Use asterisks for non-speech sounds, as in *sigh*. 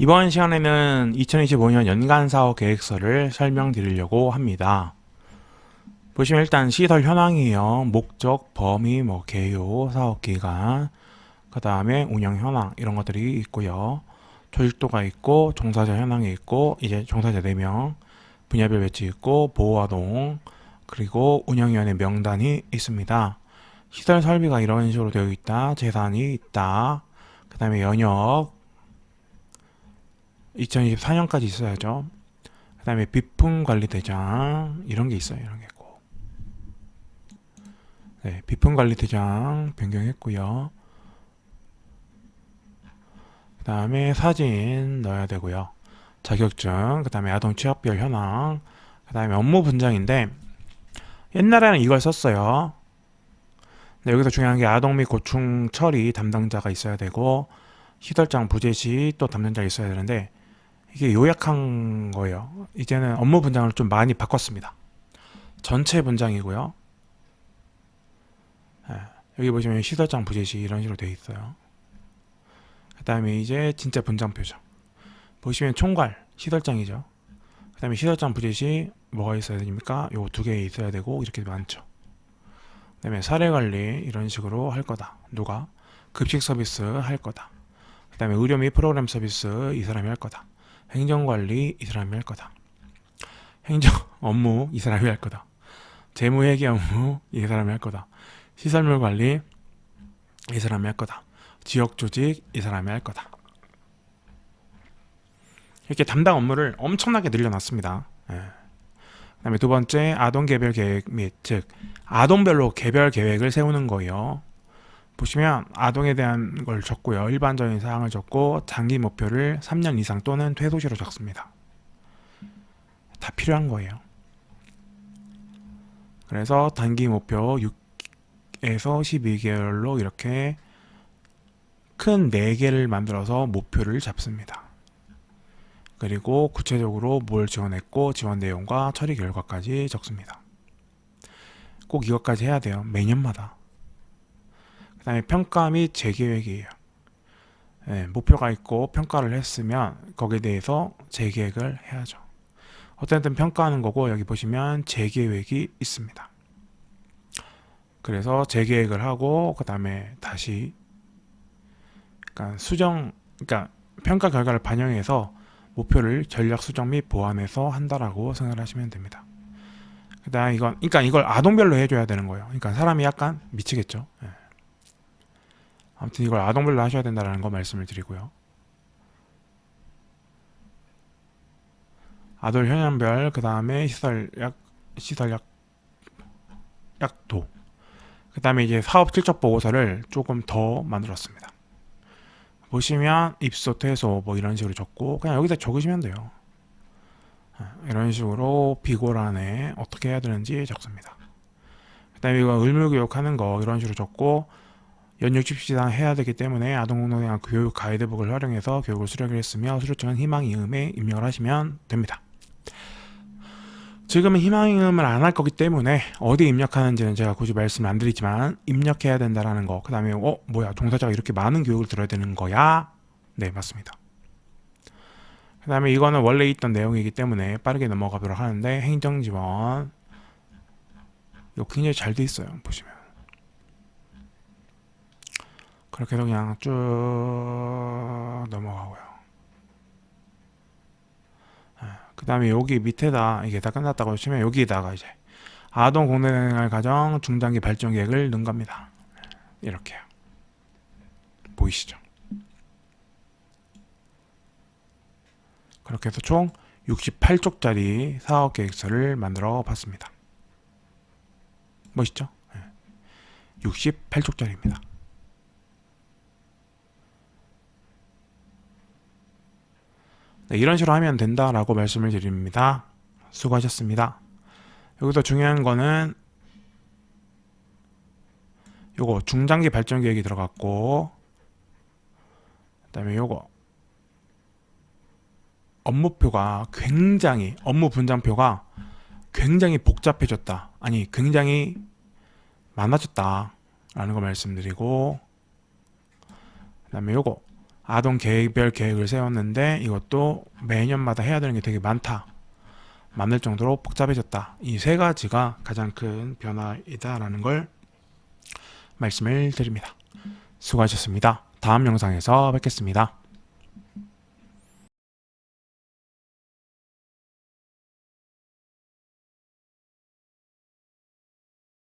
이번 시간에는 2025년 연간 사업 계획서를 설명드리려고 합니다. 보시면 일단 시설 현황이에요. 목적, 범위, 뭐 개요, 사업 기간, 그 다음에 운영 현황 이런 것들이 있고요. 조직도가 있고 종사자 현황이 있고 이제 종사자 4명, 분야별 배치 있고 보호아동 그리고 운영위원회 명단이 있습니다. 시설 설비가 이런 식으로 되어 있다. 재산이 있다. 그 다음에 연역 2024년까지 있어야죠. 그 다음에 비품 관리 대장 이런 게 있어요. 이런 게 있고 네, 비품 관리 대장 변경했고요. 그 다음에 사진 넣어야 되고요. 자격증, 그 다음에 아동 취업별 현황, 그 다음에 업무 분장인데 옛날에는 이걸 썼어요. 네, 여기서 중요한 게 아동 및 고충 처리 담당자가 있어야 되고 시설장 부재 시 또 담당자가 있어야 되는데 이게 요약한 거예요. 이제는 업무 분장을 좀 많이 바꿨습니다. 전체 분장이고요. 예, 여기 보시면 시설장 부재 시 이런 식으로 되어 있어요. 그 다음에 이제 진짜 분장 표죠. 보시면 총괄 시설장이죠. 그 다음에 시설장 부재 시 뭐가 있어야 됩니까? 요 두 개 있어야 되고 이렇게 많죠. 그 다음에 사례관리 이런 식으로 할 거다. 누가? 급식 서비스 할 거다. 그 다음에 의료 및 프로그램 서비스 이 사람이 할 거다. 행정관리 이 사람이 할 거다. 행정 *laughs* 업무 이 사람이 할 거다. 재무회계 업무 이 사람이 할 거다. 시설물 관리 이 사람이 할 거다. 지역 조직 이 사람이 할 거다. 이렇게 담당 업무를 엄청나게 늘려놨습니다. 예. 그다음에 두 번째 아동 개별 계획 및 즉 아동별로 개별 계획을 세우는 거예요. 보시면 아동에 대한 걸 적고요. 일반적인 사항을 적고 장기 목표를 3년 이상 또는 퇴소시로 적습니다. 다 필요한 거예요. 그래서 단기 목표 6에서 12개월로 이렇게 큰 4개를 만들어서 목표를 잡습니다. 그리고 구체적으로 뭘 지원했고 지원 내용과 처리 결과까지 적습니다. 꼭 이것까지 해야 돼요. 매년마다. 그 다음에 평가 및 재계획이에요. 예, 목표가 있고 평가를 했으면 거기에 대해서 재계획을 해야죠. 어쨌든 평가하는 거고 여기 보시면 재계획이 있습니다. 그래서 재계획을 하고 그 다음에 다시 그러니까 수정 그러니까 평가 결과를 반영해서 목표를 전략 수정 및 보완해서 한다라고 생각하시면 됩니다. 그다음 이건 그러니까 이걸 아동별로 해줘야 되는 거예요. 그러니까 사람이 약간 미치겠죠. 예. 아무튼 이걸 아동별로 하셔야 된다라는 거 말씀을 드리고요. 아동 현황별 그 다음에 시설 약 시설 약 약도 그 다음에 이제 사업 실적 보고서를 조금 더 만들었습니다. 보시면 입소, 퇴소 뭐 이런 식으로 적고 그냥 여기다 적으시면 돼요. 아, 이런 식으로 비고란에 어떻게 해야 되는지 적습니다. 그 다음에 이거 의무교육하는 거 이런 식으로 적고 연육 집시당 해야 되기 때문에 아동공동대학 교육 가이드북을 활용해서 교육을 수료를 했으며 수료증은 희망이음에 입력을 하시면 됩니다. 지금은 희망이음을 안 할 거기 때문에 어디 입력하는지는 제가 굳이 말씀 안 드리지만 입력해야 된다라는 거. 그 다음에 어 뭐야 종사자가 이렇게 많은 교육을 들어야 되는 거야? 네 맞습니다. 그 다음에 이거는 원래 있던 내용이기 때문에 빠르게 넘어가 보도록 하는데 행정지원 이거 굉장히 잘 돼 있어요 보시면 그렇게 해서 그냥 쭉 넘어가고요. 그 다음에 여기 밑에다 이게 다 끝났다고 치면 여기다가 이제 아동 공동생활 가정 중장기 발전 계획을 넣은 겁니다. 이렇게요. 보이시죠? 그렇게 해서 총 68쪽짜리 사업 계획서를 만들어 봤습니다. 멋있죠? 68쪽짜리입니다. 네, 이런 식으로 하면 된다라고 말씀을 드립니다. 수고하셨습니다. 여기서 중요한 거는 요거 중장기 발전 계획이 들어갔고 그다음에 요거 업무표가 굉장히 업무 분장표가 굉장히 복잡해졌다. 아니 굉장히 많아졌다. 라는 거 말씀드리고 그다음에 요거 아동 계획별 계획을 세웠는데 이것도 매년마다 해야 되는 게 되게 많다. 많을 정도로 복잡해졌다. 이 세 가지가 가장 큰 변화이다라는 걸 말씀을 드립니다. 수고하셨습니다. 다음 영상에서 뵙겠습니다.